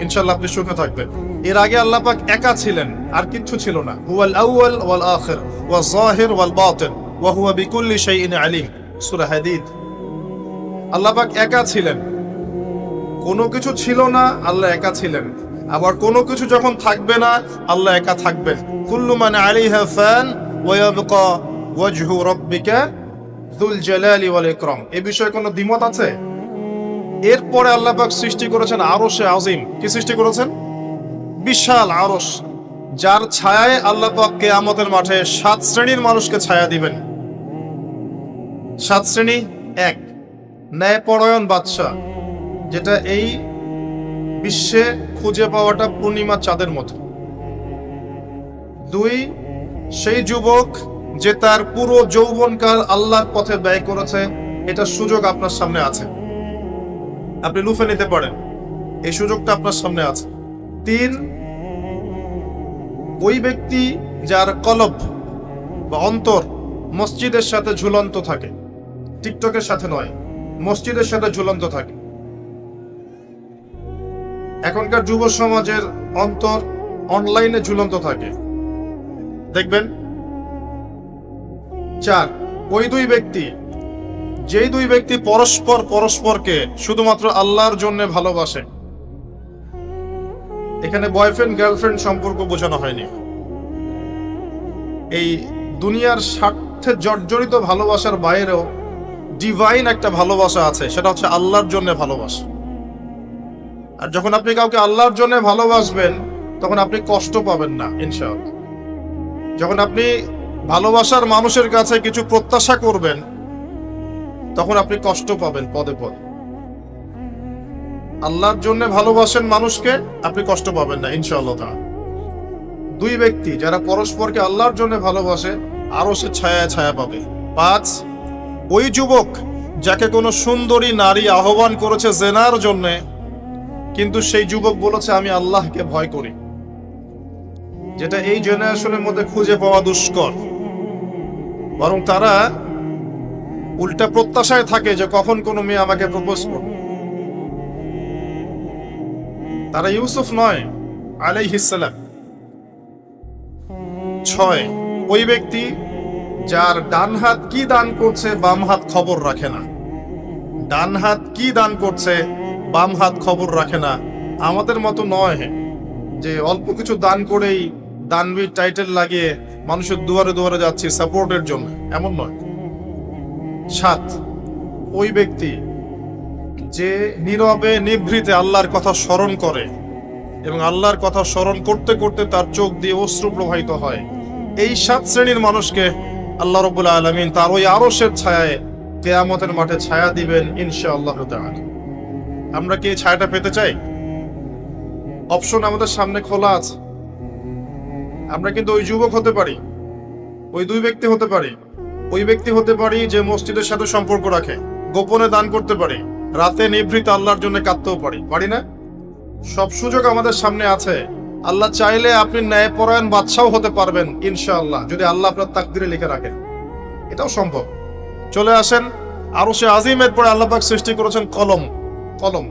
ইনশাল্লাহ আপনি সুখে থাকবেন। এর আগে আল্লাহ পাক একা ছিলেন, আর কিচ্ছু ছিল না। হুয়াল আউয়াল ওয়াল আখির, ওয়া যাহির ওয়াল বাতিন, ওয়া হুয়া বিকুল্লি শাইইন আলিম। সূরা হাদীদ। আল্লাহ পাক একা ছিলেন। কোনো কিছু ছিল না, আল্লাহ একা ছিলেন। আবার কোনো কিছু যখন থাকবে না, আল্লাহ একা থাকবেন। কুল্লু মান আলাইহা ফান, ওয়া ইয়াবকা ওয়াজহু রাব্বিকা যুল জালালি ওয়াল ইকরাম। এই বিষয়ে কোনো দ্বিমত আছে? এরপরে আল্লাহ পাক সৃষ্টি করেছেন আরশে আজিম। কি সৃষ্টি করেছেন? বিশাল আরশ, যার ছায়ায় আল্লাহ পাক কিয়ামতের মাঠে সাত শ্রেণির মানুষকে ছায়া দিবেন। সাত শ্রেণি এক, ন্যায়পরায়ণ বাদশাহ, যেটা এই বিশ্বে খুঁজে পাওয়াটা পূর্ণিমা চাঁদের মতো। দুই, সেই যুবক যে তার পুরো যৌবনকাল আল্লাহর পথে ব্যয় করেছে, এটা সুযোগ আপনার সামনে আছে। আপনি লুফে নিতে পারেন। এই সুযোগটা আপনার সামনে আছে। তিন, ওই ব্যক্তি যার কলব বা অন্তর মসজিদের সাথে ঝুলন্ত থাকে। টিকটকের সাথে নয়, মসজিদের সাথে ঝুলন্ত থাকে। এখনকার যুব সমাজের অন্তর অনলাইনে ঝুলন্ত থাকে। দেখবেন? চার, ওই দুই ব্যক্তি যেই দুই ব্যক্তি পরস্পর পরস্পরকে শুধুমাত্র আল্লাহর জন্য ভালোবাসে, এখানে বয়ফ্রেন্ড গার্লফ্রেন্ড সম্পর্ক বোঝানো হয়নি। এই দুনিয়ার স্বার্থে জর্জরিত ভালোবাসার বাইরেও ডিভাইন একটা ভালোবাসা আছে, সেটা হচ্ছে আল্লাহর জন্য ভালোবাসা। আর যখন আপনি কাউকে আল্লাহর জন্য ভালোবাসবেন, তখন আপনি কষ্ট পাবেন না, ইনশাআল্লাহ। যখন আপনি ভালোবাসার মানুষের কাছে কিছু প্রত্যাশা করবেন তখন আপনি কষ্ট পাবেন পদে পদে। আল্লাহর জন্য ভালোবাসেন মানুষকে, আপনি কষ্ট পাবেন না, ইনশাআল্লাহ দুই ব্যক্তি যারা পরস্পরকে আল্লাহর জন্য ভালোবাসে আরও সে ছায়া ছায়া পাবে। পাঁচ, ওই যুবক যাকে কোনো সুন্দরী নারী আহ্বান করেছে জেনার জন্য, কিন্তু সেই যুবক বলেছে, আমি আল্লাহকে ভয় করি। যেটা এই জেনারেশনের মধ্যে খুঁজে পাওয়া দুষ্কর। বরং তারা উল্টা প্রত্যাশায় থাকে যে কখন কোনো মেয়ে আমাকে প্রপোজ করবে। তারা ইউসুফ নয় আলাইহিসালাম ছয়, ওই ব্যক্তি যার ডান হাত কি দান করছে, বাম হাত খবর রাখে না। ডান হাত কি দান করছে, বাম হাত খবর রাখে না। আমাদের মতো নয় যে অল্প কিছু দান করেই দানবীর টাইটেল লাগিয়ে মানুষের দুয়ারে দুয়ারে যাচ্ছি সাপোর্টের জন্য। এমন নয়। সাত। ওই ব্যক্তি যে নীরবে, নিভৃতে আল্লাহর কথা স্মরণ করে এবং আল্লাহর কথা স্মরণ করতে করতে তার চোখ দিয়ে অশ্রু প্রবাহিত হয়। এই সাত শ্রেণির মানুষকে আল্লাহ রবুল্লা আলমিন তার ওই আরসের ছায়ায় কেয়ামতের মাঠে ছায়া দিবেন ইনশা আল্লাহ আমরা কি ছায়াটা পেতে চাই? অপশন আমাদের সামনে খোলা আছে। আমরা কিন্তু ওই যুবক হতে পারি, ওই দুই ব্যক্তি হতে পারি। ওই ব্যক্তি হতে পারি যে মসজিদের সাথে সম্পর্ক রাখে, গোপনে দান করতে পারি, রাতে নিভৃত আল্লাহর জন্য কাঁদতেও পারি পারি না? সব সুযোগ আমাদের সামনে আছে। আল্লাহ চাইলে আপনি ন্যায়পরায়ণ বাদশাও হতে পারবেন, ইনশাআল্লাহ, যদি আল্লাহ আপনার তাকদিরে লিখে রাখেন। এটাও সম্ভব। চলে আসেন আরও সে আজিমের পরে আল্লাহ পাক সৃষ্টি করেছেন কলম কলম।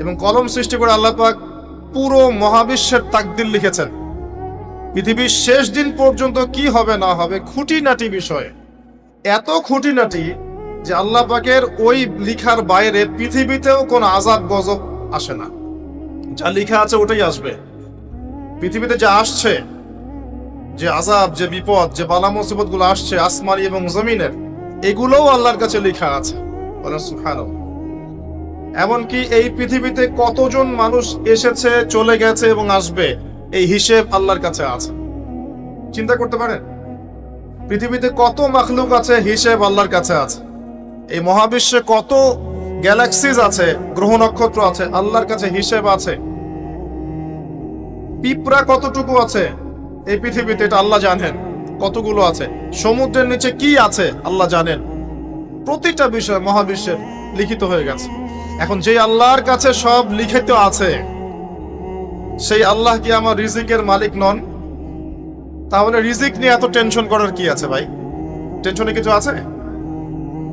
এবং কলম সৃষ্টি করে আল্লাহ পাক পুরো মহাবিশ্বের তাকদির লিখেছেন। পৃথিবীর শেষ দিন পর্যন্ত কি হবে না হবে খুঁটিনাটি বিষয়ে। এত খুঁটিনাটি যে আল্লাহ পাকের ওই লিখার বাইরে পৃথিবীতেও কোনো আজাব গজব আসে না। যা লেখা আছে ওটাই আসবে। পৃথিবীতে যা আসছে, যে আজাব যে বিপদ, যে বালা মুসিবতগুলো আসছে আসমানি এবং জমিনের, এগুলোও আল্লাহর কাছে লেখা আছে। এমনকি এই পৃথিবীতে কতজন মানুষ এসেছে, চলে গেছে এবং আসবে এই হিসেব আল্লাহর কাছে আছে। চিন্তা করতে পারেন? পৃথিবীতে কত মাখলুক আছে, হিসেব আল্লাহর কাছে আছে। এই মহাবিশ্বে কত গ্যালাক্সিজ আছে, গ্রহ নক্ষত্র আছে, আল্লাহর কাছে হিসেব আছে। পিঁপড়া কতটুকু আছে? এই পৃথিবীতে এটা আল্লাহ জানেন। কতগুলো আছে? সমুদ্রের নিচে কি আছে? আল্লাহ জানেন। প্রতিটা বিষয় মহাবিশ্বের লিখিত হয়ে গেছে। এখন যে আল্লাহর কাছে সব লিখিত আছে সেই আল্লাহ কি আমার রিজিকের মালিক নন? তাহলে রিজিক নিয়ে এত টেনশন করার কি আছে ভাই? টেনশনে কিছু আছে?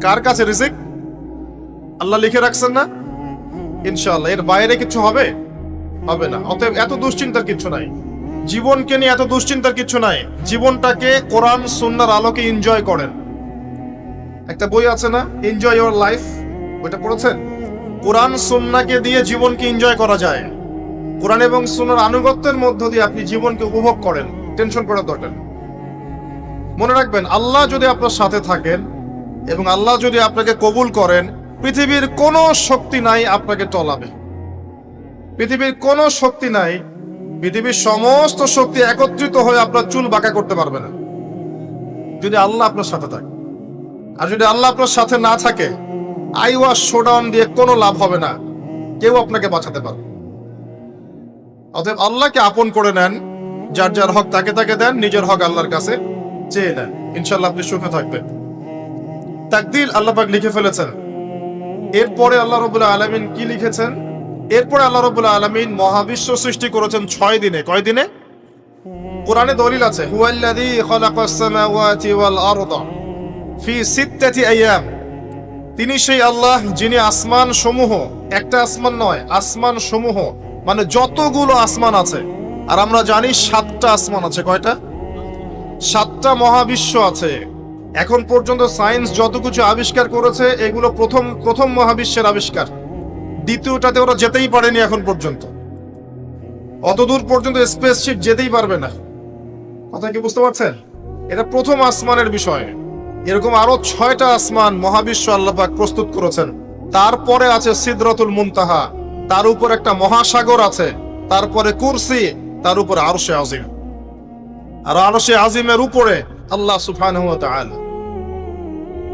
কার কাছে রিজিক? আল্লাহ লিখে রাখছেন না? ইনশাআল্লাহ। এর বাইরে কিছু হবে? হবে না। অতএব এত দুশ্চিন্তার কিছু নাই। জীবনকে নিয়ে এত দুশ্চিন্তার কিছু নাই। জীবনটাকে কোরআন, সুন্নার আলোকে এনজয় করেন। একটা বই আছে না? এনজয় ইওর লাইফ ওইটা পড়েছেন? কোরআন, সুন্নাকে দিয়ে জীবনকে এনজয় করা যায়। কোরআন এবং সুন্নার আনুগত্যের মধ্য দিয়ে আপনি জীবনকে উপভোগ করেন, টেনশন করার দরকার মনে রাখবেন, আল্লাহ যদি আপনার সাথে থাকেন এবং আল্লাহ যদি আপনাকে কবুল করেন, পৃথিবীর কোনো শক্তি নাই আপনাকে টলাবে। পৃথিবীর কোনো শক্তি নাই, পৃথিবীর সমস্ত শক্তি একত্রিত হয়ে আপনার চুল বাঁকা করতে পারবে না। যদি আল্লাহ আপনার সাথে থাকে। আর যদি আল্লাহ আপনার সাথে না থাকে আইওয়া শোডাউন দিয়ে কোনো লাভ হবে না। কেউ আপনাকে বাঁচাতে পারবে অতএব আল্লাহকে আপন করে নেন, যার যার হক তাকে তাকে দেন, নিজের হক আল্লাহর কাছে চেয়ে নেন। ইনশাল্লাহ আপনি সুখে থাকবেন। তাকদির আল্লাপাক লিখে ফেলেছেন। এরপরে আল্লাহ রবুল্লাহ আলমিন কি লিখেছেন? এরপরে আল্লাহ রবুল্লাহ আলমিন মহাবিশ্ব সৃষ্টি করেছেন ছয় দিনে। কয় দিনে? কোরআনে দলিল আছে ফি আইয়াম তিনি সেই আল্লাহ যিনি আসমান সমূহ, একটা আসমান নয়, আসমান সমূহ মানে যতগুলো আসমান আছে, আর আমরা জানি সাতটা আসমান আছে, কয়টা? সাতটা মহাবিশ্ব আছে। এখন পর্যন্ত সায়েন্স যত কিছু আবিষ্কার করেছে, এগুলো প্রথম প্রথম মহাবিশ্বের আবিষ্কার। দ্বিতীয়টাতে ওরা যেতেই পারেনি এখন পর্যন্ত। অতদূর পর্যন্ত স্পেসশিপ যেতেই পারবে না। কথা কি বুঝতে পারছেন? এটা প্রথম আসমানের বিষয়। এরকম আরও ছয়টা আসমান মহাবিশ্ব আল্লাপাক প্রস্তুত করেছেন। তারপরে আছে সিদরতুল মুনতাহা। তার উপর একটা মহাসাগর আছে, তারপরে কুরসি, তার উপর আরশে আজিম। আর আরশে আজিমের উপরে আল্লাহ তাআলা।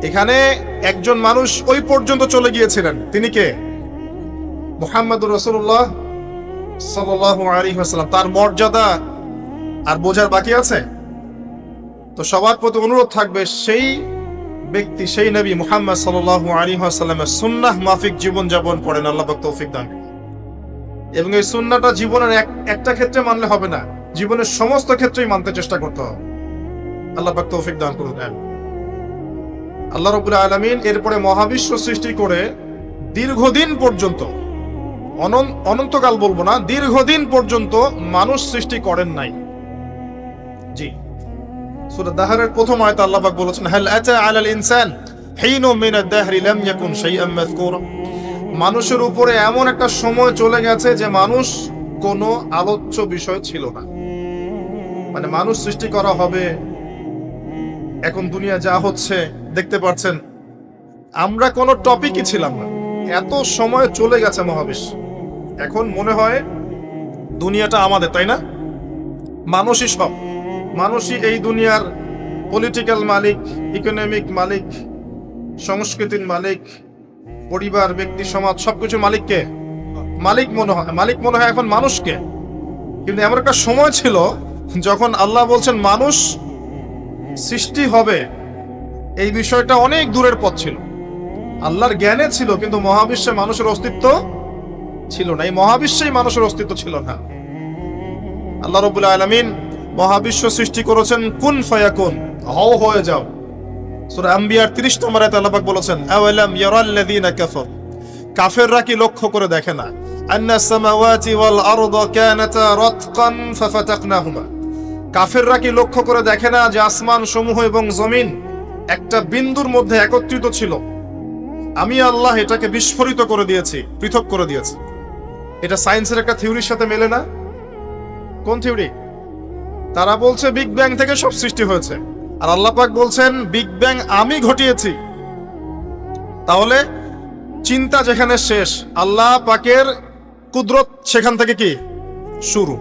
এখানে একজন মানুষ ওই পর্যন্ত চলে গিয়েছিলেন। তিনি কে? মুহাম্মদুর রাসূলুল্লাহ সাল্লাল্লাহু আলাইহি তার মর্যাদা আর বোঝার বাকি আছে? তো সবার প্রতি অনুরোধ থাকবে, সেই ব্যক্তি, সেই নবী মুহাম্মদ সাল্লাল্লাহু আলাইহি ওয়াসাল্লামের সুন্নাহ মাফিক জীবন যাপন করেন। আল্লাহ তৌফিক দান। এবং এই সুন্নাহটা জীবনের এক, একটা ক্ষেত্রে মানলে হবে না। জীবনের সমস্ত ক্ষেত্রেই মানতে চেষ্টা করতে হবে। আল্লাহ পাক তৌফিক দান করুন। আল্লাহ রাব্বুল আলামিন এরপরে মহাবিশ্ব সৃষ্টি করে দীর্ঘদিন পর্যন্ত, অনন- অনন্তকাল বলব না, দীর্ঘদিন পর্যন্ত মানুষ সৃষ্টি করেন নাই। জি। সূরা দাহরের প্রথম আয়াতে আল্লাহ পাক বলেছেন, হাল আতা আলাল ইনসান, হিনু মিন আদ-দাহরি লাম ইয়াকুন শাইআন মাযকুরা। মানুষের উপরে এমন একটা সময় চলে গেছে যে মানুষ কোনো আলোচ্য বিষয় ছিল না। মানে মানুষ সৃষ্টি করা হবে, এখন দুনিয়া যা হচ্ছে, দেখতে পাচ্ছেন, আমরা কোনো টপিকই ছিলাম না। এত সময় চলে গেছে মহাবিশ্ব। এখন মনে হয় দুনিয়াটা আমাদের, তাই না? মানুষই সব। মানুষই এই দুনিয়ার পলিটিক্যাল মালিক ইকোনমিক মালিক, সংস্কৃতির মালিক পরিবার, ব্যক্তি, সমাজ সবকিছু মালিককে। মালিক মনে হয় মালিক মনে হয় এখন মানুষকে। কিন্তু এমন একটা সময় ছিল যখন আল্লাহ বলছেন, মানুষ সৃষ্টি হবে। এই বিষয়টা অনেক দূরের পথ ছিল। আল্লাহর জ্ঞানে ছিল, কিন্তু মহাবিশ্বে মানুষের অস্তিত্ব ছিল না। এই মহাবিশ্বেই মানুষের অস্তিত্ব ছিল না। আল্লাহ রবুল্লা আলমিন মহাবিশ্ব সৃষ্টি করেছেন, কুন ফায়াকুন হও হয়ে যাও। সূরা আম্বিয়ার 30 নম্বর বলেছেন, আওয়ালাম ইয়ারাল্লাযীনা কাফার? কাফেররা কি লক্ষ্য করে দেখে না? সামাওয়াতি ওয়াল আরদা কানাতা রাতকান ফাফাতাকনাহুমা। কাফেররা কি লক্ষ্য করে দেখে না যে আসমান সমূহ এবং জমিন একটা বিন্দুর মধ্যে একত্রিত ছিল? আমি আল্লাহ এটাকে বিস্ফোরিত করে দিয়েছি, পৃথক করে দিয়েছি। এটা সায়েন্সের একটা থিওরির সাথে মেলে না? কোন থিওরি? তারা বলছে বিগ ব্যাং থেকে সব সৃষ্টি হয়েছে। আর আল্লাহ পাক বলছেন বিগ ব্যাং আমি ঘটিয়েছি। তাহলে চিন্তা যেখানে শেষ, আল্লাহ পাকের কুদরত সেখান থেকে কি? শুরু।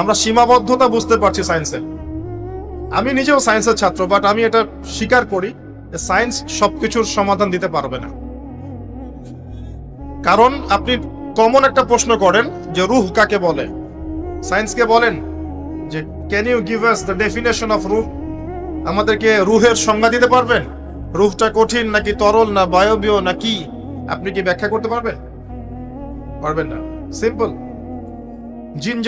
আমরা সীমাবদ্ধতা বুঝতে পারছি সায়েন্সের আমি নিজেও সায়েন্সের ছাত্র বাট আমি এটা স্বীকার করি যে সায়েন্স সবকিছুর সমাধান দিতে পারবে না। কারণ আপনি কমন একটা প্রশ্ন করেন যে রুহ কাকে বলে? সায়েন্সকে বলেন যে can you give us the definition of রুহ? আমাদেরকে রুহের সংজ্ঞা দিতে পারবেন? রুহটা কঠিন নাকি তরল না বায়বীয় না কি? আপনি কি ব্যাখ্যা করতে পারবেন? পারবেন না। সিম্পল জিন